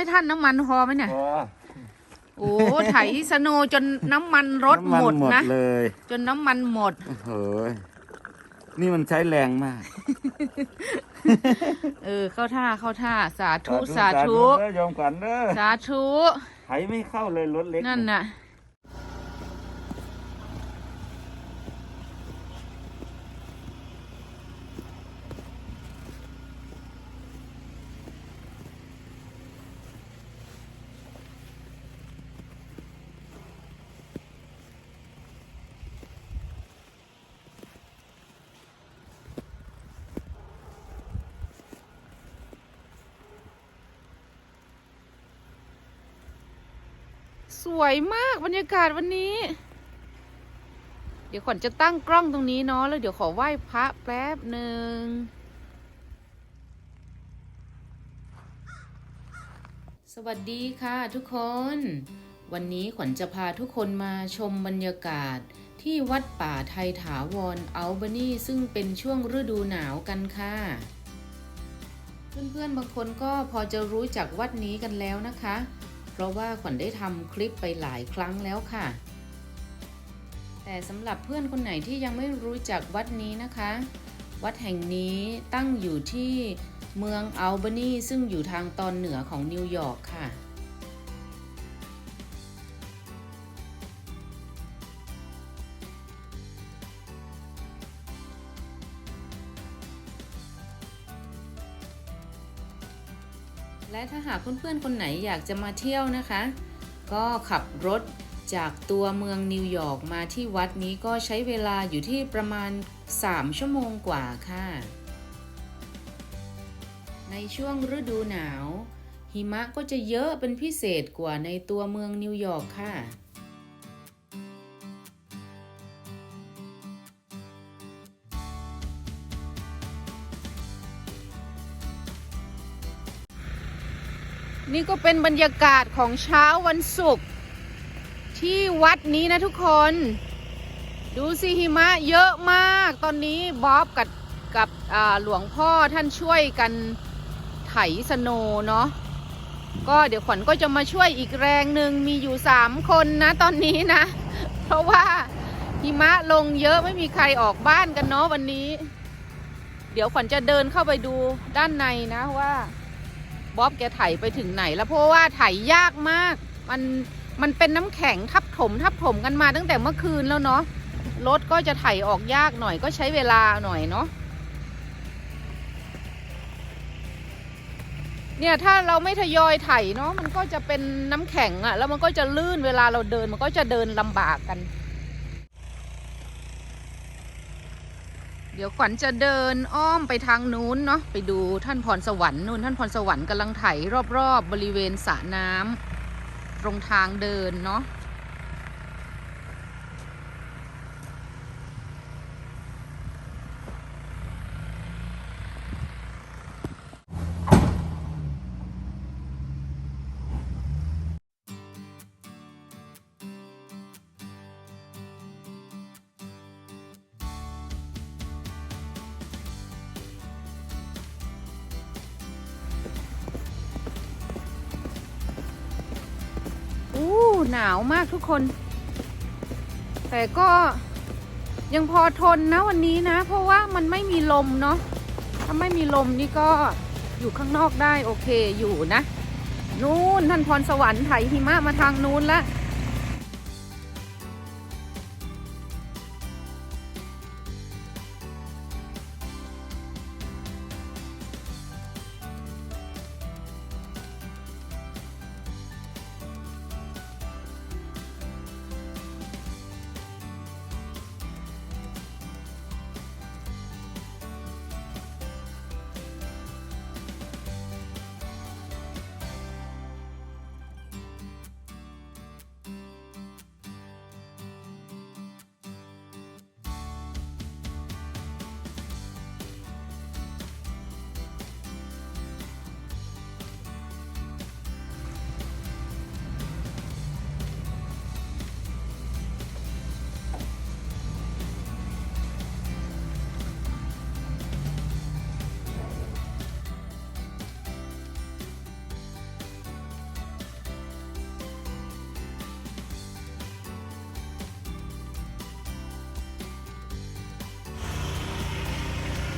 ไหมท่านน้ำมันพอไหมเนี่ย พอโอ้ไถสโนว์จนน้ำมันรถน้ำนหมดนะ เลยจนน้ำมันหมด โอ้โหนี่มันใช้แรงมากเออ เข้าท่าเข้าท่าสาธุสาธุ เด้อยอมขวัญเด้อสาธุ ไถไม่เข้าเลยรถเล็กนั่นน่ะ สวยมากบรรยากาศวันนี้ เดี๋ยวขวัญจะตั้งกล้องตรงนี้เนาะแล้วเดี๋ยวขอไหว้พระแป๊บหนึ่งสวัสดีค่ะทุกคน วันนี้ขวัญจะพาทุกคนมาชมบรรยากาศที่วัดป่าไทยถาวรอัลบนีซึ่งเป็นช่วงฤดูหนาวกันค่ะ เพื่อนๆบางคนก็พอจะรู้จักวัดนี้กันแล้วนะคะ ราะว่าขวัญได้ทำคลิปไปหลายครั้งแล้วค่ะ แต่สำหรับเพื่อนคนไหนที่ยังไม่รู้จักวัดนี้นะคะ วัดแห่งนี้ตั้งอยู่ที่เมืองอัลเบนีซึ่งอยู่ทางตอนเหนือของนิวยอร์กค่ะ และถ้าหากเพื่อนๆคนไหนอยากจะมาเที่ยวนะคะ ก็ขับรถจากตัวเมืองนิวยอร์กมาที่วัดนี้ก็ใช้เวลาอยู่ที่ประมาณ 3 ชั่วโมงกว่าค่ะ ในช่วงฤดูหนาว หิมะก็จะเยอะเป็นพิเศษกว่าในตัวเมืองนิวยอร์กค่ะ นี่ก็เป็นบรรยากาศของเช้าวันศุกร์ที่วัดนี้นะทุกคน ดูสิหิมะเยอะมากตอนนี้บ๊อบกับกับหลวงพ่อท่านช่วยกันไถสโนเนาะก็เดี๋ยวขวัญก็จะมาช่วยอีกแรงหนึ่งมีอยู่สามคนนะตอนนี้นะ เพราะว่าหิมะลงเยอะไม่มีใครออกบ้านกันเนาะวันนี้ เดี๋ยวขวัญจะเดินเข้าไปดูด้านในนะว่า บ๊อบแกไถไปถึงไหน แล้วเพราะว่าไถยากมาก มันมันเป็นน้ำแข็งทับถมทับถมกันมาตั้งแต่เมื่อคืนแล้วเนาะรถก็จะไถออกยากหน่อยก็ใช้เวลาหน่อยเนาะเนี่ยถ้าเราไม่ทยอยไถเนาะมันก็จะเป็นน้ำแข็งอะแล้วมันก็จะลื่นเวลาเราเดินมันก็จะเดินลำบากกัน เดี๋ยวขวัญจะเดินอ้อมไปทางนู้นเนาะไปดูท่านพรสวรรค์นู่นท่านพรสวรรค์กำลังไถรอบๆบริเวณสระน้ำตรงทางเดินเนาะ หนาวมากทุกคน แต่ก็ยังพอทนนะวันนี้นะ เพราะว่ามันไม่มีลมเนาะถ้าไม่มีลมนี่ก็อยู่ข้างนอกได้โอเคอยู่นะ นู่นท่านพรสวรรค์ไถหิมะมาทางนู้นละ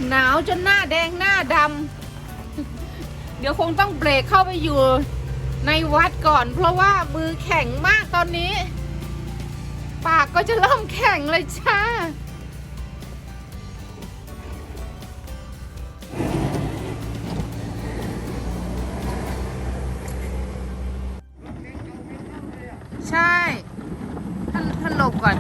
หนาวจนหน้าแดงหน้าดำ เดี๋ยวคงต้องเบรกเข้าไปอยู่ในวัดก่อน เพราะว่ามือแข็งมากตอนนี้ ปากก็จะเริ่มแข็งเลยจ้าใช่ท่านท่านหลบก่อน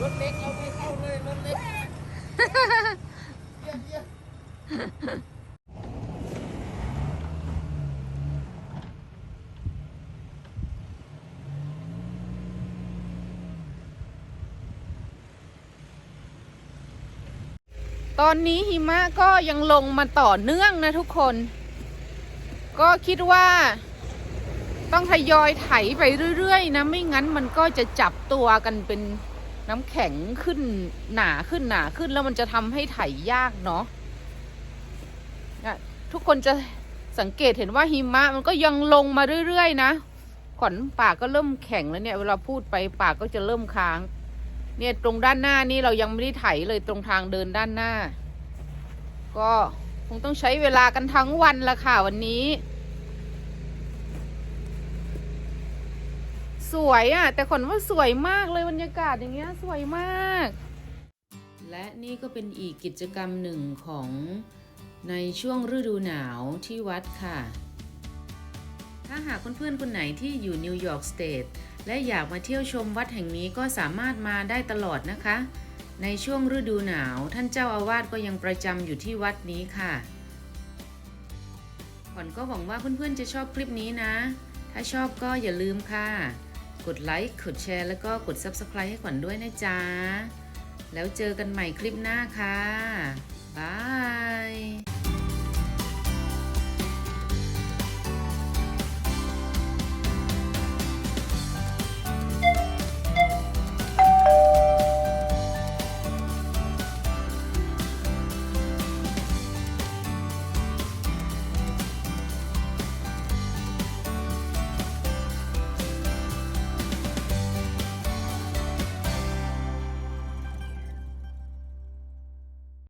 รถเล็กเราไม่เข้าเลยรถเล็ก ตอนนี้หิมะก็ยังลงมาต่อเนื่องนะทุกคน ก็คิดว่า ต้องทยอยไถไปเรื่อยๆนะไม่งั้นมันก็จะจับตัวกันเป็นน้ำแข็งขึ้นหนาขึ้นหนาขึ้นแล้วมันจะทำให้ไถยากเนาะอะทุกคนจะสังเกตเห็นว่าหิมะมันก็ยังลงมาเรื่อยๆนะขอนปากก็เริ่มแข็งแล้วเนี่ย เวลาพูดไปปากก็จะเริ่มค้าง เนี่ยตรงด้านหน้านี่เรายังไม่ได้ไถเลยตรงทางเดินด้านหน้า ก็คงต้องใช้เวลากันทั้งวันละค่ะวันนี้ สวยอะ่ะ แต่ขนว่าสวยมากเลยบรรยากาศอย่างเงี้ยสวยมาก และนี่ก็เป็นอีกกิจกรรมหนึ่งของในช่วงฤดูหนาวที่วัดค่ะ ถ้าหากเพื่อนๆคนไหนที่อยู่นิวยอร์กสเตท และอยากมาเที่ยวชมวัดแห่งนี้ก็สามารถมาได้ตลอดนะคะ ในช่วงฤดูหนาวท่านเจ้าอาวาสก็ยังประจำอยู่ที่วัดนี้ค่ะขวัญก็หวังว่าเพื่อนๆจะชอบคลิปนี้นะ ถ้าชอบก็อย่าลืมค่ะ กดไลค์ กดแชร์ แล้วก็กด Subscribe ให้ขวัญด้วยนะจ๊ะ แล้วเจอกันใหม่คลิปหน้าค่ะ บาย